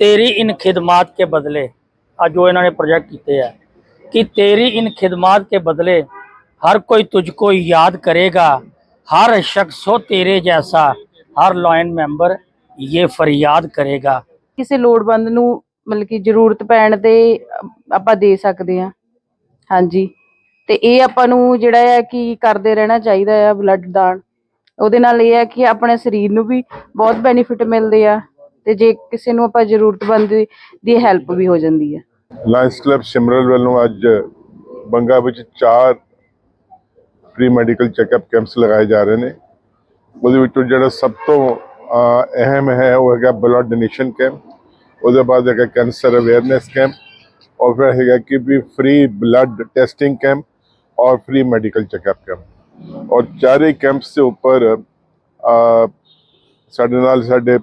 ਤੇਰੀ ਇਨ ਖਿਦਮਾਤ ਕੇ ਬਦਲੇ ਆ ਜੋ ਇਹਨਾਂ ਨੇ ਪ੍ਰੋਜੈਕਟ ਕੀਤੇ ਹੈ ਕਿ ਤੇਰੀ ਇਨ ਖਿਦਮਾਤ ਕੇ ਬਦਲੇ हर कोई तुझको याद करेगा हर शख्स हो तेरे जैसा हर लॉयन मेंबर ये फरियाद करेगा ਕਿਸੇ ਲੋੜਵੰਦ ਨੂੰ ਮਤਲਬ ਕਿ ਜ਼ਰੂਰਤ ਪੈਣ ਤੇ ਅ- ਆਪਾਂ ਦੇ ਸਕਦੇ ਹਾਂ ਹਾਂਜੀ ਤੇ ਇਹ ਆਪਾਂ ਨੂੰ ਜਿਹੜਾ ਹੈ ਕਿ ਕਰਦੇ ਰਹਿਣਾ ਚਾਹੀਦਾ ਹੈ ਬਲੱਡ ਦਾਨ ਉਹਦੇ ਨਾਲ ਇਹ ਹੈ ਕਿ ਆਪਣੇ ਸਰੀਰ ਨੂੰ ਵੀ ਬਹੁਤ ਬੈਨੀਫਿਟ ਮਿਲਦੇ ਆ ਤੇ ਜੇ ਕਿਸੇ ਨੂੰ ਆਪਾਂ ਜ਼ਰੂਰਤਮੰਦ ਦੀ- ਹੈਲਪ ਵੀ ਹੋ ਜਾਂਦੀ ਹੈ। ਲਾਇੰਸ ਕਲੱਬ ਸਿਮਰਲ ਵੱਲੋਂ ਅੱਜ ਬੰਗਾ ਵਿੱਚ ਚਾਰ ਫ੍ਰੀ ਮੈਡੀਕਲ ਚੈੱਕਅਪ ਕੈਂਪਸ ਲਗਾਏ ਜਾ ਰਹੇ ਨੇ। ਉਹਦੇ ਵਿੱਚੋਂ ਜਿਹੜਾ ਸਭ ਤੋਂ ਅਹਿਮ ਹੈ ਉਹ ਹੈਗਾ ਬਲੱਡ ਡੋਨੇਸ਼ਨ ਕੈਂਪ ਉਹਦੇ ਬਾਅਦ ਹੈਗਾ ਕੈਂਸਰ ਅਵੇਅਰਨੈਸ ਕੈਂਪ ਔਰ ਫਿਰ ਹੈਗਾ ਕਿ ਵੀ ਫ੍ਰੀ ਬਲੱਡ ਟੈਸਟਿੰਗ ਕੈਂਪ ਔਰ ਫ੍ਰੀ ਮੈਡੀਕਲ ਚੈੱਕਅਪ ਕੈਂਪ ਔਰ ਚਾਰੇ ਕੈਂਪਸ ਦੇ ਉੱਪਰ ਸਾਡੇ ਨਾਲ ਸਾਡੇ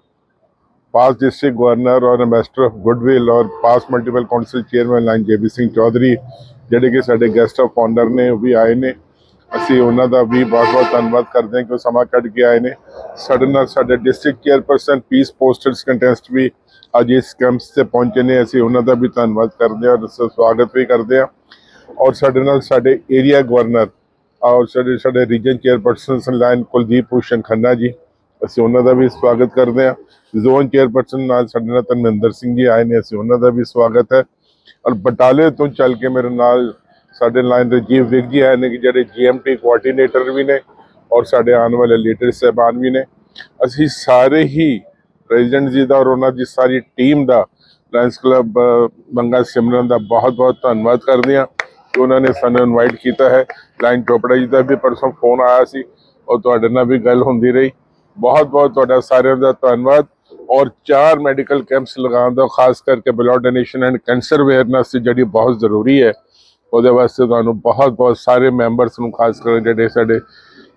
past district governor or ambassador of goodwill or past multiple council chairman Lion JB Singh Chaudhary ਜਿਹੜੇ ਕਿ ਸਾਡੇ ਗੈਸਟ ਆਫ ਆਨਰ ਨੇ ਉਹ ਵੀ ਆਏ ਨੇ ਅਸੀਂ ਉਹਨਾਂ ਦਾ ਵੀ ਬਹੁਤ-ਬਹੁਤ ਧੰਨਵਾਦ ਕਰਦੇ ਹਾਂ ਕਿ ਉਹ ਸਮਾਂ ਕੱਢ ਕੇ ਆਏ ਨੇ ਸਾਡੇ ਨਾਲ ਸਾਡੇ district chairperson peace posters contest ਵੀ ਅੱਜ ਇਸ ਕੈਂਪਸ ਤੇ ਪਹੁੰਚੇ ਨੇ ਅਸੀਂ ਉਹਨਾਂ ਦਾ ਵੀ ਧੰਨਵਾਦ ਕਰਦੇ ਹਾਂ ਔਰ ਸਵਾਗਤ ਵੀ ਕਰਦੇ ਹਾਂ ਔਰ ਸਾਡੇ ਨਾਲ ਸਾਡੇ ਏਰੀਆ ਗਵਰਨਰ ਔਰ ਸਾਡੇ ਸਾਡੇ region chairperson Lion Kuldeep Bhushan Khanna ji ਅਸੀਂ ਉਹਨਾਂ ਦਾ ਵੀ ਸਵਾਗਤ ਕਰਦੇ ਹਾਂ। ਜ਼ੋਨ ਚੇਅਰਪਰਸਨ ਨਾਲ ਸਾਡੇ ਨਾਲ ਧਰਮਿੰਦਰ ਸਿੰਘ ਜੀ ਆਏ ਨੇ, ਅਸੀਂ ਉਹਨਾਂ ਦਾ ਵੀ ਸਵਾਗਤ ਹੈ। ਔਰ ਬਟਾਲੇ ਤੋਂ ਚੱਲ ਕੇ ਮੇਰੇ ਨਾਲ ਸਾਡੇ ਲਾਈਨ ਰਜੀਵ ਵਿਗ ਜੀ ਆਏ ਨੇ ਕਿ ਜਿਹੜੇ ਜੀਐਮਟੀ ਕੋਆਰਡੀਨੇਟਰ ਵੀ ਨੇ ਔਰ ਸਾਡੇ ਆਉਣ ਵਾਲੇ ਲੀਡਰ ਸਹਿਬਾਨ ਵੀ ਨੇ। ਅਸੀਂ ਸਾਰੇ ਹੀ ਪ੍ਰੈਜ਼ੀਡੈਂਟ ਜੀ ਦਾ ਔਰ ਉਹਨਾਂ ਦੀ ਸਾਰੀ ਟੀਮ ਦਾ ਲਾਇਨਸ ਕਲੱਬ ਬੰਗਾ ਸਿਮਰਨ ਦਾ ਬਹੁਤ ਬਹੁਤ ਧੰਨਵਾਦ ਕਰਦੇ ਹਾਂ ਕਿ ਉਹਨਾਂ ਨੇ ਸਾਨੂੰ ਇਨਵਾਈਟ ਕੀਤਾ ਹੈ। ਲਾਈਨ ਚੋਪੜਾ ਜੀ ਦਾ ਵੀ ਪਰਸੋਂ ਫੋਨ ਆਇਆ ਸੀ ਔਰ ਤੁਹਾਡੇ ਨਾਲ ਵੀ ਗੱਲ ਹੁੰਦੀ ਰਹੀ। ਬਹੁਤ ਬਹੁਤ ਤੁਹਾਡਾ ਸਾਰਿਆਂ ਦਾ ਧੰਨਵਾਦ ਔਰ ਚਾਰ ਮੈਡੀਕਲ ਕੈਂਪਸ ਲਗਾਉਣ ਦਾ, ਖਾਸ ਕਰਕੇ blood donation and cancer awareness ਜਿਹੜੀ ਬਹੁਤ ਜ਼ਰੂਰੀ ਹੈ। ਉਹਦੇ ਵਾਸਤੇ ਤੁਹਾਨੂੰ ਬਹੁਤ ਬਹੁਤ ਸਾਰੇ ਮੈਂਬਰਸ ਨੂੰ, ਖਾਸ ਕਰਕੇ ਜਿਹੜੇ ਸਾਡੇ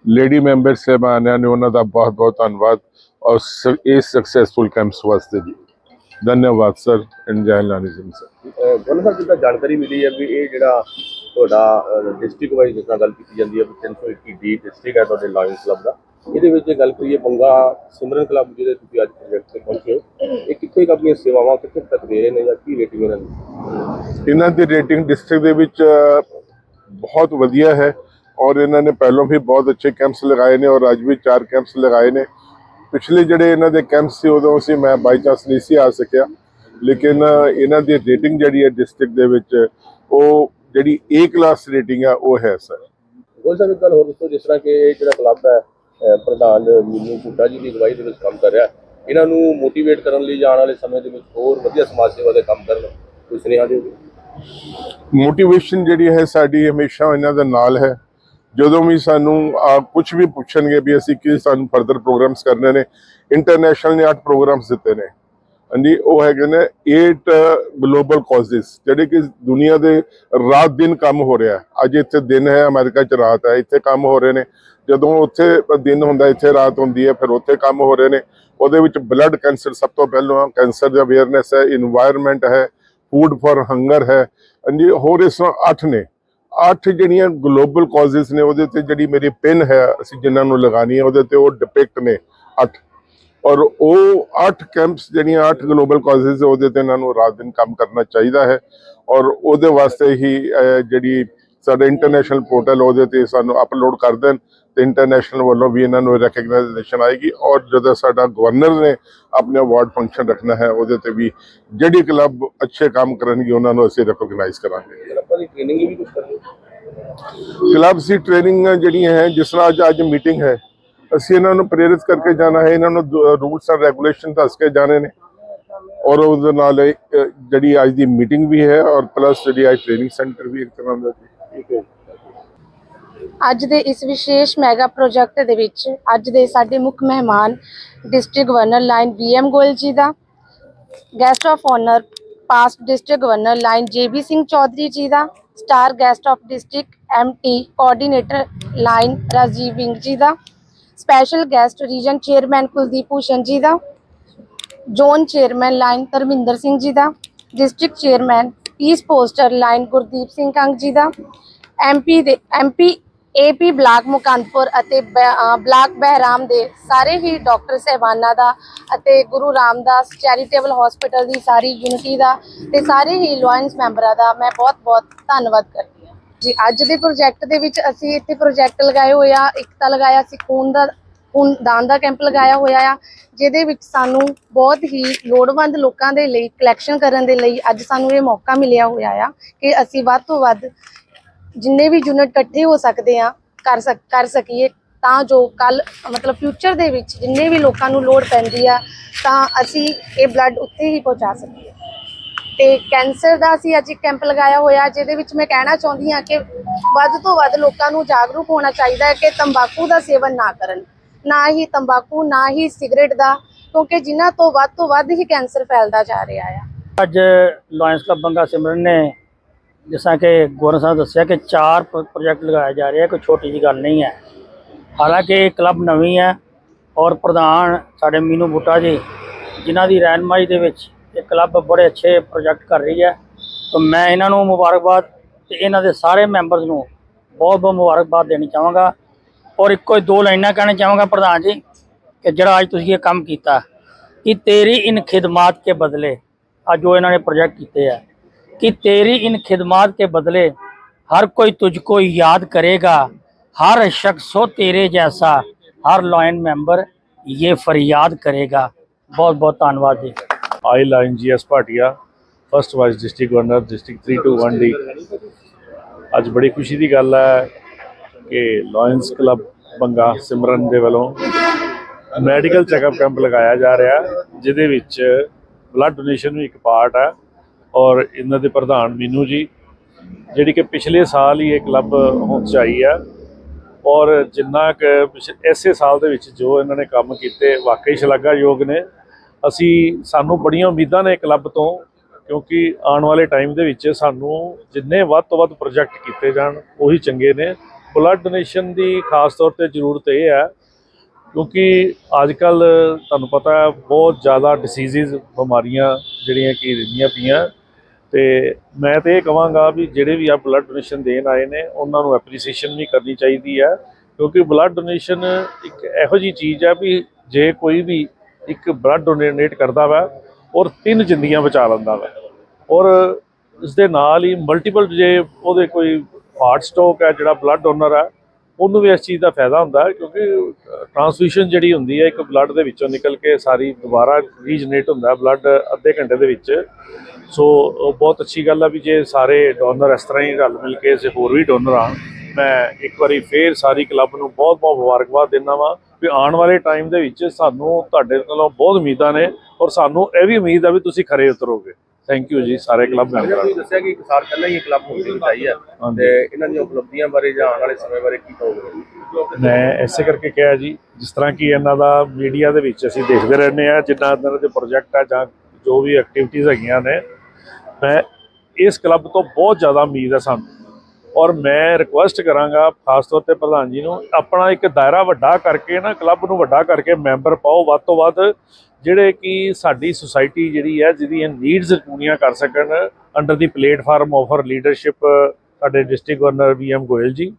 ਲੇਡੀ ਮੈਂਬਰ ਸਹਿਬਾਨਾਂ ਨੇ, ਉਹਨਾਂ ਦਾ ਬਹੁਤ ਬਹੁਤ ਧੰਨਵਾਦ ਔਰ ਇਸ ਸਕਸੈਸਫੁਲ ਕੈਂਪਸ ਵਾਸਤੇ ਜੀ। ਧੰਨਵਾਦ ਸਰ ਐਂਡ ਲਾਨਿਜ਼ਮ ਸਰ। ਉਹਨਾਂ ਦਾ ਜਾਣਕਾਰੀ ਮਿਲੀ ਹੈ ਵੀ ਇਹ ਜਿਹੜਾ ਤੁਹਾਡਾ ਡਿਸਟ੍ਰਿਕਟ ਵਾਈਜ਼ ਜਿਸ ਤਰ੍ਹਾਂ ਗੱਲ ਕੀਤੀ ਜਾਂਦੀ ਹੈ ਵੀ 321 ਡੀ ਡਿਸਟ੍ਰਿਕਟ ਹੈ ਤੁਹਾਡੇ ਲਾਇਨਸ ਕਲੱਬ ਦਾ। ਇਹਦੇ ਵਿੱਚ ਜੇ ਗੱਲ ਕਰੀਏ ਬੰਗਾ ਸਿਮਰਨ ਕਲੱਬ ਜਿਹਦੇ ਤੁਸੀਂ ਅੱਜ ਪ੍ਰੋਜੈਕਟ ਤੇ ਪਹੁੰਚੇ ਹੋ ਇਹ ਕਿੱਥੇ ਆਪਣੀਆਂ ਸੇਵਾਵਾਂ ਕਿੱਥੇ ਤੱਕ ਦੇ ਰਹੇ ਨੇ ਜਾਂ ਕੀ ਰੇਟਿੰਗ ਇਹਨਾਂ ਦੀ? ਇਹਨਾਂ ਦੀ ਰੇਟਿੰਗ ਡਿਸਟ੍ਰਿਕਟ ਦੇ ਵਿੱਚ ਬਹੁਤ ਵਧੀਆ ਹੈ ਔਰ ਇਹਨਾਂ ਨੇ ਪਹਿਲਾਂ ਵੀ ਬਹੁਤ ਅੱਛੇ ਕੈਂਪਸ ਲਗਾਏ ਨੇ ਔਰ ਅੱਜ ਵੀ ਚਾਰ ਕੈਂਪਸ ਲਗਾਏ ਨੇ। ਪਿਛਲੇ ਜਿਹੜੇ ਇਹਨਾਂ ਦੇ ਕੈਂਪਸ ਸੀ ਉਦੋਂ ਸੀ ਮੈਂ ਬਾਈ ਚਾਂਸ ਨਹੀਂ ਸੀ ਆ ਸਕਿਆ ਲੇਕਿਨ ਇਹਨਾਂ ਦੀ ਰੇਟਿੰਗ ਜਿਹੜੀ ਹੈ ਡਿਸਟ੍ਰਿਕਟ ਦੇ ਵਿੱਚ ਉਹ ਜਿਹੜੀ A ਕਲਾਸ ਰੇਟਿੰਗ ਹੈ ਉਹ ਹੈ ਸਰ। ਉਹ ਸਾਹਿਬ ਇੱਕ ਗੱਲ ਹੋਰ ਦੱਸੋ ਜਿਸ ਤਰ੍ਹਾਂ ਕਿ ਇਹ ਜਿਹੜਾ ਕਲੱਬ ਹੈ ਪ੍ਰਧਾਨ ਮੀਨੂ ਭੁੱਟਾ ਜੀ ਦੀ ਅਗਵਾਈ ਦੇ ਵਿੱਚ ਕੰਮ ਕਰ ਰਿਹਾ। ਇਹਨਾਂ ਨੂੰ ਮੋਟੀਵੇਟ ਕਰਨ ਲਈ ਜਾਣ ਵਾਲੇ ਸਮੇਂ ਦੇ ਵਿੱਚ ਹੋਰ ਵਧੀਆ ਸਮਾਜ ਸੇਵਾ ਦੇ ਕੰਮ ਕਰਨ ਕੋਈ ਸੁਨੇਹਾ ਦਿਓਗੇ ਮੋਟੀਵੇਸ਼ਨ ਜਿਹੜੀ ਹੈ ਸਾਡੀ ਹਮੇਸ਼ਾ ਇਹਨਾਂ ਦਾ ਨਾਲ ਹੈ। ਜਦੋਂ ਵੀ ਸਾਨੂੰ ਕੁਝ ਵੀ ਪੁੱਛਣਗੇ ਵੀ ਅਸੀਂ ਕੀ ਸਾਨੂੰ ਫਰਦਰ ਪ੍ਰੋਗਰਾਮਸ ਕਰਨੇ ਨੇ ਇੰਟਰਨੈਸ਼ਨਲ ਨੇ 8 ਪ੍ਰੋਗਰਾਮਸ ਦਿੱਤੇ ਨੇ। ਹਾਂਜੀ, ਉਹ ਹੈਗੇ ਨੇ 8 ਗਲੋਬਲ ਕਾਜ਼ਸ ਜਿਹੜੇ ਕਿ ਦੁਨੀਆ ਦੇ ਰਾਤ ਦਿਨ ਕੰਮ ਹੋ ਰਿਹਾ ਅੱਜ ਇੱਥੇ ਦਿਨ ਹੈ, ਅਮਰੀਕਾ 'ਚ ਰਾਤ ਹੈ, ਇੱਥੇ ਕੰਮ ਹੋ ਰਹੇ ਨੇ। ਜਦੋਂ ਉੱਥੇ ਦਿਨ ਹੁੰਦਾ, ਇੱਥੇ ਰਾਤ ਹੁੰਦੀ ਹੈ, ਫਿਰ ਉੱਥੇ ਕੰਮ ਹੋ ਰਹੇ ਨੇ। ਉਹਦੇ ਵਿੱਚ ਬਲੱਡ ਕੈਂਸਰ ਸਭ ਤੋਂ ਪਹਿਲਾਂ ਕੈਂਸਰ ਦਾ ਅਵੇਅਰਨੈਸ ਹੈ ਇਨਵਾਇਰਨਮੈਂਟ ਹੈ ਫੂਡ ਫॉर ਹੰਗਰ ਹੈ। ਹਾਂਜੀ, ਹੋਰ ਇਸ ਤਰ੍ਹਾਂ 8 ਨੇ। ਅੱਠ ਜਿਹੜੀਆਂ ਗਲੋਬਲ ਕਾਜ਼ਸ ਨੇ, ਉਹਦੇ ਤੇ ਜਿਹੜੀ ਮੇਰੀ ਪਿਨ ਹੈ, ਅਸੀਂ ਜਿਨ੍ਹਾਂ ਨੂੰ ਲਗਾਣੀ ਹੈ, ਉਹਦੇ ਤੇ ਉਹ ਡਿਪਿਕਟ ਨੇ ਅੱਠ। ਔਰ ਉਹ 8 ਕੈਂਪਸ ਜਿਹੜੀਆਂ 8 ਗਲੋਬਲ ਕਾਜ਼ਸ ਉਹਦੇ ਤੇ ਇਹਨਾਂ ਨੂੰ ਰਾਤ ਦਿਨ ਕੰਮ ਕਰਨਾ ਚਾਹੀਦਾ ਹੈ। ਔਰ ਉਹਦੇ ਵਾਸਤੇ ਹੀ ਜਿਹੜੀ ਸਾਡਾ ਇੰਟਰਨੈਸ਼ਨਲ ਪੋਰਟਲ ਉਹਦੇ ਤੇ ਸਾਨੂੰ ਅਪਲੋਡ ਕਰ ਦੇਣ ਤੇ ਇੰਟਰਨੈਸ਼ਨਲ ਵੱਲੋਂ ਵੀ ਇਹਨਾਂ ਨੂੰ ਰੈਕਗਨਾਈਜੇਸ਼ਨ ਆਏਗੀ। ਔਰ ਜਦੋਂ ਸਾਡਾ ਗਵਰਨਰ ਨੇ ਆਪਣੇ ਅਵਾਰਡ ਫੰਕਸ਼ਨ ਰੱਖਣਾ ਹੈ ਉਹਦੇ ਤੇ ਵੀ ਜਿਹੜੀ ਕਲੱਬ ਅੱਛੇ ਕੰਮ ਕਰਨਗੇ ਉਹਨਾਂ ਨੂੰ ਅਸੀਂ ਰੈਕਗਨਾਈਜ਼ ਕਰਾਂਗੇ। ਕਲੱਬਾਂ ਦੀ ਟ੍ਰੇਨਿੰਗ ਵੀ ਕੁਝ ਕਰਦੇ ਕਲੱਬ ਸੀ ਟ੍ਰੇਨਿੰਗ ਜਿਹੜੀਆਂ ਹੈ ਜਿਸ ਤਰ੍ਹਾਂ ਅੱਜ ਅੱਜ ਮੀਟਿੰਗ ਹੈ ਅਸੀਂ ਇਹਨਾਂ ਨੂੰ ਪ੍ਰੇਰਿਤ ਕਰਕੇ ਜਾਣਾ ਹੈ ਇਹਨਾਂ ਨੂੰ ਰੂਲਸ ਐਂਡ ਰੈਗੂਲੇਸ਼ਨ ਦੱਸ ਕੇ ਜਾਣੇ ਨੇ। ਔਰ ਉਹਦੇ ਨਾਲ ਇਹ, ਅਹ, ਜਿਹੜੀ ਅੱਜ ਦੀ ਮੀਟਿੰਗ ਵੀ ਹੈ ਔਰ ਪਲੱਸ ਜਿਹੜੀ ਅੱਜ ਟ੍ਰੇਨਿੰਗ ਸੈਂਟਰ ਵੀ ਇੱਕ ਤਰ੍ਹਾਂ ਦਾ ਜੀ ਠੀਕ ਹੈ। ਅੱਜ ਦੇ ਇਸ ਵਿਸ਼ੇਸ਼ ਮੈਗਾ ਪ੍ਰੋਜੈਕਟ ਦੇ ਵਿੱਚ ਅੱਜ ਦੇ ਸਾਡੇ ਮੁੱਖ ਮਹਿਮਾਨ district governor Lion BM Goyal ji the guest of honour past district governor Lion JB Singh Chaudhary ji the star guest of district MT coordinator Lion Rajeev Wing ji the special guest region chairman Kuldeep Bhushan ji the zone chairman Lion Dharminder Singh ji the district chairman peace poster Lion Gurdeep Singh Kang ji the MP ਦੇ MP AP block Mukandpur ਅਤੇ block ਬਹਿਰਾਮ ਦੇ ਸਾਰੇ ਹੀ doctor ਸਹਿਬਾਨਾਂ ਦਾ ਅਤੇ Guru Ramdas charitable hospital ਦੀ ਸਾਰੀ unity ਦਾ ਤੇ ਸਾਰੇ ਹੀ ਲਾਇਨਸ ਮੈਂਬਰਾਂ ਦਾ ਮੈਂ ਬਹੁਤ-ਬਹੁਤ ਧੰਨਵਾਦ ਕਰਦੀ ਜੀ, ਅੱਜ ਦੇ ਪ੍ਰੋਜੈਕਟ ਦੇ ਵਿੱਚ ਅਸੀਂ ਇੱਥੇ ਪ੍ਰੋਜੈਕਟ ਲਗਾਏ ਹੋਏ ਆ ਇੱਕ ਤਾਂ ਲਗਾਇਆ ਸੀ ਖੂਨ ਦਾ, ਖੂਨ ਦਾਨ ਦਾ ਕੈਂਪ ਲਗਾਇਆ ਹੋਇਆ ਆ, ਜਿਹਦੇ ਵਿੱਚ ਸਾਨੂੰ ਬਹੁਤ ਹੀ ਲੋੜਵੰਦ ਲੋਕਾਂ ਦੇ ਲਈ ਕਲੈਕਸ਼ਨ ਕਰਨ ਦੇ ਲਈ ਅੱਜ ਸਾਨੂੰ ਇਹ ਮੌਕਾ ਮਿਲਿਆ ਹੋਇਆ ਆ ਕਿ ਅਸੀਂ ਵੱਧ ਤੋਂ ਵੱਧ ਜਿੰਨੇ ਵੀ ਯੂਨਿਟ ਇਕੱਠੇ ਹੋ ਸਕਦੇ ਆ, ਕਰ ਸਕ, ਕਰ ਸਕੀਏ, ਤਾਂ ਜੋ ਕੱਲ ਮਤਲਬ ਫਿਊਚਰ ਦੇ ਵਿੱਚ ਜਿੰਨੇ ਵੀ ਲੋਕਾਂ ਨੂੰ ਲੋੜ ਪੈਂਦੀ ਆ, ਤਾਂ ਅਸੀਂ ਇਹ ਬਲੱਡ ਉੱਥੇ ਹੀ ਪਹੁੰਚਾ ਸਕੀਏ। ਤੇ ਕੈਂਸਰ ਦਾ ਅਸੀਂ ਅੱਜ ਇੱਕ ਕੈਂਪ ਲਗਾਇਆ ਹੋਇਆ, ਜਿਹਦੇ ਵਿੱਚ ਮੈਂ ਕਹਿਣਾ ਚਾਹੁੰਦੀ ਹਾਂ ਕਿ ਵੱਧ ਤੋਂ ਵੱਧ ਲੋਕਾਂ ਨੂੰ ਜਾਗਰੂਕ ਹੋਣਾ ਚਾਹੀਦਾ ਹੈ ਕਿ ਤੰਬਾਕੂ ਦਾ ਸੇਵਨ ਨਾ ਕਰਨ, ਨਾ ਹੀ ਤੰਬਾਕੂ, ਨਾ ਹੀ ਸਿਗਰਟ ਦਾ, ਕਿਉਂਕਿ ਜਿਨ੍ਹਾਂ ਤੋਂ ਵੱਧ ਤੋਂ ਵੱਧ ਹੀ ਕੈਂਸਰ ਫੈਲਦਾ ਜਾ ਰਿਹਾ ਆ। ਅੱਜ ਲਾਇੰਸ ਕਲੱਬ ਬੰਗਾ ਸਿਮਰਨ ਨੇ, ਜਿਸ ਤਰ੍ਹਾਂ ਕਿ ਗੌਰਵ ਸਾਹਿਬ ਦੱਸਿਆ ਕਿ ਚਾਰ ਪ੍ਰੋਜੈਕਟ ਲਗਾਏ ਜਾ ਰਹੇ ਆ, ਕੋਈ ਛੋਟੀ ਜੀ ਗੱਲ ਨਹੀਂ ਹੈ। ਹਾਲਾਂਕਿ ਇਹ ਕਲੱਬ ਨਵੀਂ ਹੈ ਔਰ ਪ੍ਰਧਾਨ ਸਾਡੇ ਮੀਨੂ ਬੁੱਟਾ ਜੀ, ਜਿਨ੍ਹਾਂ ਦੀ ਰਹਿਨਮਾਈ ਦੇ ਵਿੱਚ ਇਹ ਕਲੱਬ ਬੜੇ ਅੱਛੇ ਪ੍ਰੋਜੈਕਟ ਕਰ ਰਹੀ ਹੈ। ਤਾਂ ਮੈਂ ਇਹਨਾਂ ਨੂੰ ਮੁਬਾਰਕਬਾਦ ਤੇ ਇਹਨਾਂ ਦੇ ਸਾਰੇ ਮੈਂਬਰਸ ਨੂੰ ਬਹੁਤ ਬਹੁਤ ਮੁਬਾਰਕਬਾਦ ਦੇਣੀ ਚਾਹਾਂਗਾ। ਔਰ ਇੱਕੋ ਹੀ ਦੋ ਲਾਈਨਾਂ ਕਹਿਣਾ ਚਾਹਾਂਗਾ ਪ੍ਰਧਾਨ ਜੀ, ਕਿ ਜਿਹੜਾ ਅੱਜ ਤੁਸੀਂ ਇਹ ਕੰਮ ਕੀਤਾ ਕਿ ਤੇਰੀ ਇਨ ਖਿਦਮਾਤ ਕੇ ਬਦਲੇ ਆ ਜੋ ਇਹਨਾਂ ਨੇ ਪ੍ਰੋਜੈਕਟ ਕੀਤੇ ਆ। ਕਿ ਤੇਰੀ ਇਨ ਖਿਦਮਾਤ ਕੇ ਬਦਲੇ ਹਰ ਕੋਈ ਤੁਝਕੋ ਯਾਦ ਕਰੇਗਾ, ਹਰ ਸ਼ਖਸ ਹੋ ਤੇਰੇ ਜੈਸਾ, ਹਰ ਲਾਇਨ ਮੈਂਬਰ ਇਹ ਫਰਿਆਦ ਕਰੇਗਾ। ਬਹੁਤ ਬਹੁਤ ਧੰਨਵਾਦ ji. I line GS Bhatia first vice district governor district 321 D ਅੱਜ ਬੜੀ ਖੁਸ਼ੀ ਦੀ ਗੱਲ ਹੈ ਕਿ ਲਾਇਨਸ ਕਲੱਬ ਬੰਗਾ ਸਿਮਰਨ ਦੇ ਵੱਲੋਂ ਮੈਡੀਕਲ ਚੈੱਕਅਪ ਕੈਂਪ ਲਗਾਇਆ ਜਾ ਰਿਹਾ ਜਿਹਦੇ ਵਿੱਚ ਬਲੱਡ ਡੋਨੇਸ਼ਨ ਵੀ ਇੱਕ ਪਾਰਟ ਹੈ ਔਰ ਇਹਨਾਂ ਦੇ ਪ੍ਰਧਾਨ ਮੀਨੂ ਜੀ, ਜਿਹੜੀ ਕਿ ਪਿਛਲੇ ਸਾਲ ਹੀ ਇਹ ਕਲੱਬ ਹੁਣ 'ਚ ਆਈ ਹੈ ਔਰ ਜਿੰਨਾ ਕੁ ਪਿਛ- ਇਸੇ ਸਾਲ ਦੇ ਵਿੱਚ ਜੋ ਇਹਨਾਂ ਨੇ ਕੰਮ ਕੀਤੇ, ਵਾਕਈ ਸ਼ਲਾਘਾਯੋਗ ਨੇ। ਅਸੀਂ ਸਾਨੂੰ ਬੜੀਆਂ ਉਮੀਦਾਂ ਨੇ ਕਲੱਬ ਤੋਂ, ਕਿਉਂਕਿ ਆਉਣ ਵਾਲੇ ਟਾਈਮ ਦੇ ਵਿੱਚ ਸਾਨੂੰ ਜਿੰਨੇ ਵੱਧ ਤੋਂ ਵੱਧ ਪ੍ਰੋਜੈਕਟ ਕੀਤੇ ਜਾਣ, ਉਹੀ ਚੰਗੇ ਨੇ। ਬਲੱਡ ਡੋਨੇਸ਼ਨ ਦੀ ਖਾਸ ਤੌਰ ਤੇ ਜ਼ਰੂਰਤ ਇਹ ਹੈ, ਕਿਉਂਕਿ ਅੱਜ ਕੱਲ ਤੁਹਾਨੂੰ ਪਤਾ ਹੈ, ਬਹੁਤ ਜ਼ਿਆਦਾ ਡਿਸੀਜ਼ਸ ਬਿਮਾਰੀਆਂ ਜਿਹੜੀਆਂ ਕਿ ਰਹਿੰਦੀਆਂ ਪਈਆਂ। ਤੇ ਮੈਂ ਤੇ ਇਹ ਕਹਾਂਗਾ ਵੀ ਜਿਹੜੇ ਵੀ ਆ ਬਲੱਡ ਡੋਨੇਸ਼ਨ ਦੇਣ ਆਏ ਨੇ, ਉਹਨਾਂ ਨੂੰ ਐਪਰੀਸੀਏਸ਼ਨ ਵੀ ਕਰਨੀ ਚਾਹੀਦੀ ਹੈ, ਕਿਉਂਕਿ ਬਲੱਡ ਡੋਨੇਸ਼ਨ ਇੱਕ ਇਹੋ ਜੀ ਚੀਜ਼ ਹੈ ਵੀ ਜੇ ਕੋਈ ਵੀ ਇੱਕ ਬਲੱਡ ਡੋਨੇਟ ਕਰਦਾ ਵਾ ਔਰ ਤਿੰਨ ਜ਼ਿੰਦਗੀਆਂ ਬਚਾ ਲੈਂਦਾ ਵਾ। ਔਰ ਇਸ ਦੇ ਨਾਲ ਹੀ ਮਲਟੀਪਲ ਜੇ ਉਹਦੇ ਕੋਈ ਹਾਰਟ ਸਟ੍ਰੋਕ ਹੈ, ਜਿਹੜਾ ਬਲੱਡ ਡੋਨਰ ਹੈ, ਉਹਨੂੰ ਵੀ ਇਸ ਚੀਜ਼ ਦਾ ਫਾਇਦਾ ਹੁੰਦਾ ਕਿਉਂਕਿ ਟ੍ਰਾਂਸਫਿਊਸ਼ਨ ਜਿਹੜੀ ਹੁੰਦੀ ਹੈ, ਇੱਕ ਬਲੱਡ ਦੇ ਵਿੱਚੋਂ ਨਿਕਲ ਕੇ ਸਾਰੀ ਦੁਬਾਰਾ ਰੀਜਨਰੇਟ ਹੁੰਦਾ ਬਲੱਡ ਅੱਧੇ ਘੰਟੇ ਦੇ ਵਿੱਚ। ਸੋ ਉਹ ਬਹੁਤ ਅੱਛੀ ਗੱਲ ਆ ਵੀ ਜੇ ਸਾਰੇ ਡੋਨਰ ਇਸ ਤਰ੍ਹਾਂ ਹੀ ਰਲ ਮਿਲ ਕੇ, ਜੇ ਹੋਰ ਵੀ ਡੋਨਰ ਆਣ ਮੈਂ ਇੱਕ ਵਾਰੀ ਫੇਰ ਸਾਰੀ ਕਲੱਬ ਨੂੰ ਬਹੁਤ ਬਹੁਤ ਮੁਬਾਰਕਬਾਦ ਦਿੰਦਾ ਵਾਂ। ਵੀ ਆਉਣ ਵਾਲੇ ਟਾਈਮ ਦੇ ਵਿੱਚ ਸਾਨੂੰ ਤੁਹਾਡੇ ਕੋਲੋਂ ਬਹੁਤ ਉਮੀਦਾਂ ਨੇ ਔਰ ਸਾਨੂੰ ਇਹ ਵੀ ਉਮੀਦ ਆ ਵੀ ਤੁਸੀਂ ਖਰੇ ਉਤਰੋਗੇ। ਥੈਂਕ ਯੂ ਜੀ ਸਾਰੇ ਕਲੱਬ ਮੈਂਬਰਾਂ ਨੂੰ। ਦੱਸਿਆ ਕਿ ਇੱਕ ਸਾਲ ਪਹਿਲਾਂ ਹੀ ਇਹ ਕਲੱਬ ਹੋਣ ਦੀ ਬਚਾਈ ਹੈ। ਤੇ ਇਹਨਾਂ ਦੀਆਂ ਉਪਲਬਧੀਆਂ ਬਾਰੇ ਜਾਂ ਆਉਣ ਵਾਲੇ ਸਮੇਂ ਬਾਰੇ ਕੀ ਕਹੋਗੇ? ਮੈਂ ਐਸੇ ਕਰਕੇ ਕਿਹਾ ਜੀ ਜਿਸ ਤਰ੍ਹਾਂ ਕਿ ਇਹਨਾਂ ਦਾ ਮੀਡੀਆ ਦੇ ਵਿੱਚ ਅਸੀਂ ਦੇਖਦੇ ਰਹਿੰਦੇ ਆ ਜਿੰਨਾ ਇਹਨਾਂ ਦੇ ਪ੍ਰੋਜੈਕਟ ਆ ਜਾਂ ਜੋ ਵੀ ਐਕਟੀਵਿਟੀਜ਼ ਹੈਗੀਆਂ ਨੇ ਮੈਂ ਇਸ ਕਲੱਬ ਤੋਂ ਬਹੁਤ ਜ਼ਿਆਦਾ ਉਮੀਦ ਹੈ ਸਾਨੂੰ। ਔਰ ਮੈਂ ਰਿਕੁਐਸਟ ਕਰਾਂਗਾ, ਖਾਸ ਤੌਰ ਤੇ ਪ੍ਰਧਾਨ ਜੀ ਨੂੰ, ਆਪਣਾ ਇੱਕ ਦਾਇਰਾ ਵੱਡਾ ਕਰਕੇ ਨਾ ਕਲੱਬ ਨੂੰ ਵੱਡਾ ਕਰਕੇ ਮੈਂਬਰ ਪਾਓ। ਵੱਧ ਤੋਂ ਵੱਧ ਜਿਹੜੇ ਕਿ ਸਾਡੀ ਸੁਸਾਇਟੀ ਜਿਹੜੀ ਹੈ ਜਿਹਦੀਆਂ ਨੀਡਸ ਪੂਰੀਆਂ ਕਰ ਸਕਣ ਅੰਡਰ ਦੀ ਪਲੇਟਫਾਰਮ ਆਫਰ ਲੀਡਰਸ਼ਿਪ ਸਾਡੇ district governor V M Goyal ji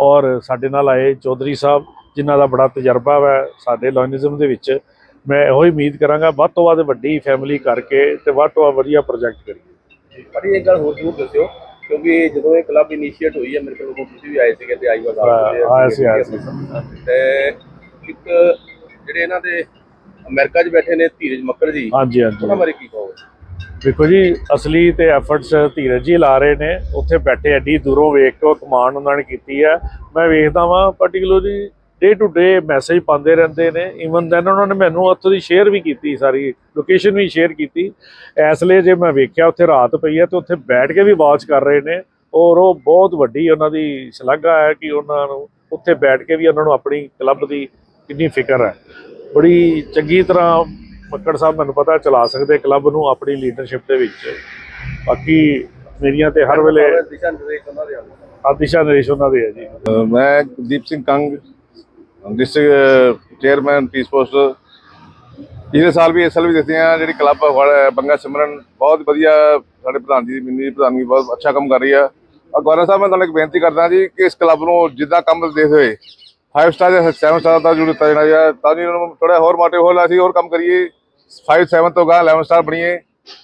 ਔਰ ਸਾਡੇ ਨਾਲ ਆਏ ਚੌਧਰੀ ਸਾਹਿਬ, ਜਿਨ੍ਹਾਂ ਦਾ ਬੜਾ ਤਜਰਬਾ ਹੈ ਸਾਡੇ ਲੌਨਿਜ਼ਮ ਦੇ ਵਿੱਚ। ਮੈਂ ਇਹੋ ਹੀ ਉਮੀਦ ਕਰਾਂਗਾ, ਵੱਧ ਤੋਂ ਵੱਧ ਵੱਡੀ ਫੈਮਿਲੀ ਕਰਕੇ ਤੇ ਵੱਧ ਤੋਂ ਵੱਧ ਵਧੀਆ ਪ੍ਰੋਜੈਕਟ ਕਰੀਏ। ਪਰ ਇਹ ਗੱਲ ਹੋਰ ਜ਼ਰੂਰ ਦੱਸਿਓ ਕਿਉਂਕਿ ਜਦੋਂ ਇਹ ਕਲੱਬ ਇਨੀਸ਼ੀਏਟ ਹੋਈ ਹੈ ਮੇਰੇ ਕੋਲ ਉਦੋਂ ਤੁਸੀਂ ਵੀ ਆਏ ਸੀਗੇ ਤੇ ਆਈ ਵਾਰ ਆਇਆ ਸੀ ਆਇਆ ਸੀ ਤੇ ਇੱਕ ਜਿਹੜੇ ਇਹਨਾਂ ਦੇ ਅਮਰੀਕਾ 'ਚ ਬੈਠੇ ਨੇ ਧੀਰਜ ਮੱਕੜ ਜੀ ਹਾਂਜੀ ਹਾਂਜੀ। ਉਹਨਾਂ ਬਾਰੇ ਕੀ ਕਹੋਗੇ? ਦੇਖੋ ਜੀ ਅਸਲੀ ਤੇ ਐਫਰਟਸ ਧੀਰਜ ਜੀ ਲਾ ਰਹੇ ਨੇ ਉੱਥੇ ਬੈਠੇ ਐਡੀ ਦੂਰੋਂ ਵੇਖ ਕੇ ਕਮਾਂਡ ਉਹਨਾਂ ਨੇ ਕੀਤੀ ਹੈ। ਮੈਂ ਵੇਖਦਾ ਵਾਂ particularly day to day message ਪਾਉਂਦੇ ਰਹਿੰਦੇ ਨੇ। ਈਵਨ ਦੈਨ ਉਹਨਾਂ ਨੇ ਮੈਨੂੰ ਉੱਥੋਂ ਦੀ ਸ਼ੇਅਰ ਵੀ ਕੀਤੀ ਸਾਰੀ ਲੋਕੇਸ਼ਨ ਵੀ ਸ਼ੇਅਰ ਕੀਤੀ। ਇਸ ਲਈ ਜੇ ਮੈਂ ਵੇਖਿਆ ਉੱਥੇ ਰਾਤ ਪਈ ਹੈ ਤੇ ਉੱਥੇ ਬੈਠ ਕੇ ਵੀ ਵਾਚ ਕਰ ਰਹੇ ਨੇ। ਔਰ ਉਹ ਬਹੁਤ ਵੱਡੀ ਉਹਨਾਂ ਦੀ ਸ਼ਲਾਘਾ ਹੈ ਕਿ ਉਹਨਾਂ ਨੂੰ ਉੱਥੇ ਬੈਠ ਕੇ ਵੀ ਉਹਨਾਂ ਨੂੰ ਆਪਣੀ ਕਲੱਬ ਦੀ ਕਿੰਨੀ ਫਿਕਰ ਹੈ। ਬੜੀ ਚੰਗੀ ਤਰ੍ਹਾਂ ਮੱਕੜ ਸਾਹਿਬ ਮੈਨੂੰ ਪਤਾ ਚਲਾ ਸਕਦੇ ਕਲੱਬ ਨੂੰ ਆਪਣੀ ਲੀਡਰਸ਼ਿਪ ਦੇ ਵਿੱਚ। ਬਾਕੀ ਮੇਰੀਆਂ ਤੇ ਹਰ ਵੇਲੇ ਦਿਸ਼ਾ ਨਿਰਦੇਸ਼ ਉਹਨਾਂ ਦੇ ਆਉਂਦੇ ਆਦਿਸ਼ਾ ਨਰੇਸ਼ ਉਹਨਾਂ ਦੇ ਹੈ ਜੀ। ਮੈਂ Deep Singh Kang district chairman peace post ਪਿਛਲੇ ਸਾਲ ਵੀ ਇਸ ਸਾਲ ਵੀ ਦਿੱਤੇ ਆ ਜਿਹੜੀ ਕਲੱਬ ਬੰਗਾ ਸਿਮਰਨ, ਬਹੁਤ ਵਧੀਆ ਸਾਡੇ ਪ੍ਰਧਾਨ ਜੀ ਦੀ ਮਿੰਨੀ ਪ੍ਰਧਾਨਗੀ, ਬਹੁਤ ਅੱਛਾ ਕੰਮ ਕਰ ਰਹੀ ਆ। ਗਵਰਨਰ ਸਾਹਿਬ, ਮੈਂ ਤੁਹਾਨੂੰ ਇੱਕ ਬੇਨਤੀ ਕਰਦਾ ਜੀ, ਕਿ ਇਸ ਕਲੱਬ ਨੂੰ ਜਿੱਦਾਂ ਕੰਮ ਦੇਖਦੇ ਹੋਏ 5 ਸਟਾਰ ਜਾਂ 7 ਸਟਾਰ ਦਾ ਜੁੜ ਦਿੱਤਾ ਜਾਣਾ ਜਾਂ ਤਾਂ ਜੀ ਉਹਨਾਂ ਨੂੰ ਥੋੜਾ ਹੋਰ ਮੋਟਿਵ ਹੋਣਾ ਅਸੀਂ ਹੋਰ ਕੰਮ ਕਰੀਏ। 5 7 ਤੋਂ ਗਾ 11 ਸਟਾਰ ਬਣੀਏ।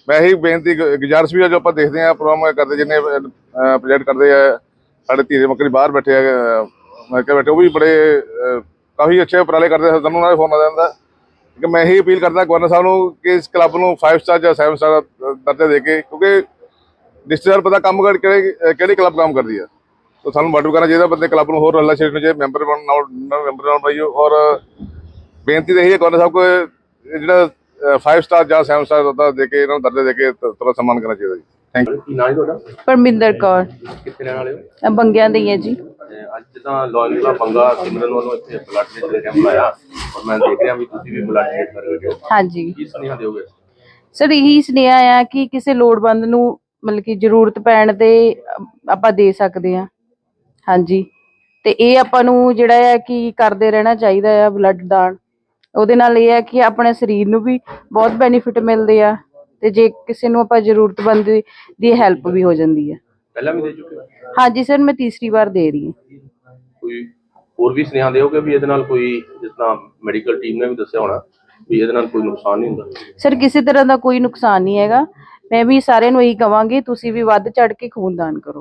ਮੈਂ ਇਹੀ ਬੇਨਤੀ ਗੁ- ਗੁਜ਼ਾਰਿਸ਼ ਵੀ ਆ ਜੋ ਆਪਾਂ ਦੇਖਦੇ ਆ ਪ੍ਰੋਗਰਾਮ ਕਰਦੇ ਜਿੰਨੇ ਪ੍ਰੋਜੈਕਟ ਕਰਦੇ ਆ, ਸਾਡੇ ਧੀਰੇ ਮੱਕਰੀ ਬਾਹਰ ਬੈਠੇ ਆ ਮੈਂ ਕਿਹਾ ਬੈਠੇ, ਉਹ ਵੀ ਬੜੇ ਕਾਫੀ ਅੱਛੇ ਉਪਰਾਲੇ ਕਰਦੇ ਆ ਸਾਨੂੰ ਉਹਨਾਂ ਦੇ ਫੋਨ ਆ ਜਾਂਦਾ ਕਿ ਮੈਂ ਇਹੀ ਅਪੀਲ ਕਰਦਾ ਗਵਰਨਰ ਸਾਹਿਬ ਨੂੰ ਕਿ ਇਸ ਕਲੱਬ ਨੂੰ 5 ਸਟਾਰ ਜਾਂ 7 ਸਟਾਰ ਦਰਜਾ ਦੇ ਕੇ, ਕਿਉਂਕਿ ਡਿਸਟ੍ਰਿਕਟ ਪਤਾ ਕੰਮ ਕਰ, ਕਿਹੜੇ ਕਿਹੜੀ ਕਲੱਬ ਕੰਮ ਕਰਦੀ ਆ। ਤਾਂ ਸਾਨੂੰ ਮੋਟਿਵ ਕਰਨਾ ਚਾਹੀਦਾ, ਬੰਦੇ ਕਲੱਬ ਨੂੰ ਹੋਰ ਰੱਲਾ ਛੇੜਨਾ ਚਾਹੀਦਾ, ਮੈਂਬਰ ਬਣਾਉ ਮੈਂਬਰ ਨਾਲ ਬਣਾਈਓ। ਔਰ ਬੇਨਤੀ ਤਾਂ ਇਹੀ ਹੈ ਗਵਰਨਰ ਸਾਹਿਬ ਕੋ ਜਿਹੜਾ 5 ਸਟਾਰ ਜਾਂ 7 ਸਟਾਰ ਦਾ ਦੇ ਕੇ, ਇਹਨਾਂ ਨੂੰ ਦਰਜਾ ਦੇ ਕੇ ਥੋੜਾ ਸਨਮਾਨ ਕਰਨਾ ਚਾਹੀਦਾ ਜੀ। ਕੀ ਨਾਂ ਹੈ ਤੁਹਾਡਾ? ਪਰਮਿੰਦਰ ਕੌਰ। ਕਿੱਥੇ ਰਹਿਣ ਵਾਲੇ ਹੋ? ਅ, ਬੰਗਿਆਂ ਦੀ ਹੈ ਜੀ। ਤੇ ਅੱਜ ਜਿੱਦਾਂ ਲਾਇਨ ਕਲੱਬ ਬੰਗਾ ਸਿਮਰਨ ਵੱਲੋਂ ਇੱਥੇ ਬਲੱਡ ਡੋਨੇਸ਼ਨ ਕੈਂਪ ਲਾਇਆ ਔਰ ਮੈਂ ਦੇਖ ਰਿਹਾ ਵੀ ਤੁਸੀਂ ਵੀ ਬਲੱਡ ਡੋਨੇਟ ਕਰ ਰਹੇ ਹੋ। ਹਾਂਜੀ। ਕੀ ਸੁਨੇਹਾ ਦਿਓਗੇ? ਸਰ ਇਹੀ ਸੁਨੇਹਾ ਆ ਕਿ ਕਿਸੇ ਲੋੜਵੰਦ ਨੂੰ ਮਤਲਬ ਕਿ ਜ਼ਰੂਰਤ ਪੈਣ ਤੇ ਅ, ਆਪਾਂ ਦੇ ਸਕਦੇ ਆ ਹਾਂਜੀ। ਤੇ ਇਹ ਆਪਾਂ ਨੂੰ ਜਿਹੜਾ ਆ ਕਿ ਕਰਦੇ ਰਹਿਣਾ ਚਾਹੀਦਾ ਆ ਬਲੱਡ ਦਾਨ। ਉਹਦੇ ਨਾਲ ਇਹ ਹੈ ਕਿ ਆਪਣੇ ਸਰੀਰ ਨੂੰ ਵੀ ਬਹੁਤ ਬੈਨੀਫਿਟ ਮਿਲਦੇ ਆ। ਤੇ ਜੇ ਕਿਸੇ ਨੂੰ ਆਪਾਂ ਜ਼ਰੂਰਤਮੰਦ ਦੀ- ਦੀ ਹੈਲਪ ਵੀ ਹੋ ਜਾਂਦੀ ਹੈ। ਪਹਿਲਾਂ ਵੀ ਦੇ ਚੁੱਕੇ ਹੋ? ਹਾਂਜੀ ਸਰ ਮੈਂ ਤੀਸਰੀ ਵਾਰ ਦੇ ਰਹੀ ਹਾਂ। ਕੋਈ ਹੋਰ ਵੀ ਸੁਨੇਹਾ ਦਿਓਗੇ ਵੀ ਇਹਦੇ ਨਾਲ ਕੋਈ ਜਿਸ ਤਰ੍ਹਾਂ ਮੈਡੀਕਲ ਟੀਮ ਨੇ ਵੀ ਦੱਸਿਆ ਹੋਣਾ ਵੀ ਇਹਦੇ ਨਾਲ ਕੋਈ ਨੁਕਸਾਨ ਨਹੀਂ ਹੁੰਦਾ? ਸਰ ਕਿਸੇ ਤਰ੍ਹਾਂ ਦਾ ਕੋਈ ਨੁਕਸਾਨ ਨਹੀਂ ਹੈਗਾ। ਮੈਂ ਵੀ ਸਾਰਿਆਂ ਨੂੰ ਇਹੀ ਕਵਾਂਗੀ ਤੁਸੀਂ ਵੀ ਵੱਧ ਚੜ ਕੇ ਖੂਨ ਦਾਨ ਕਰੋ।